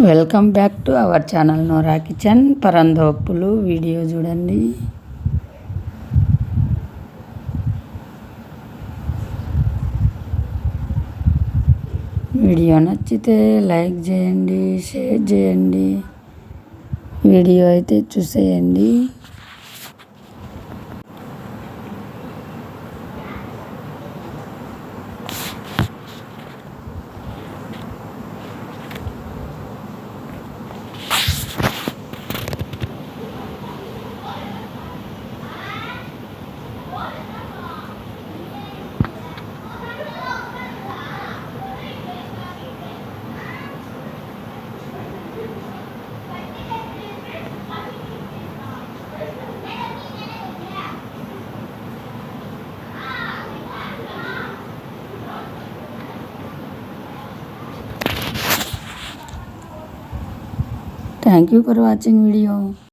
Welcome back to our channel Nora kitchen. పరందోప్పులు video చూడండి. Video నచ్చితే like చేయండి share చేయండి. వీడియో అయితే చూసేయండి. Thank you for watching video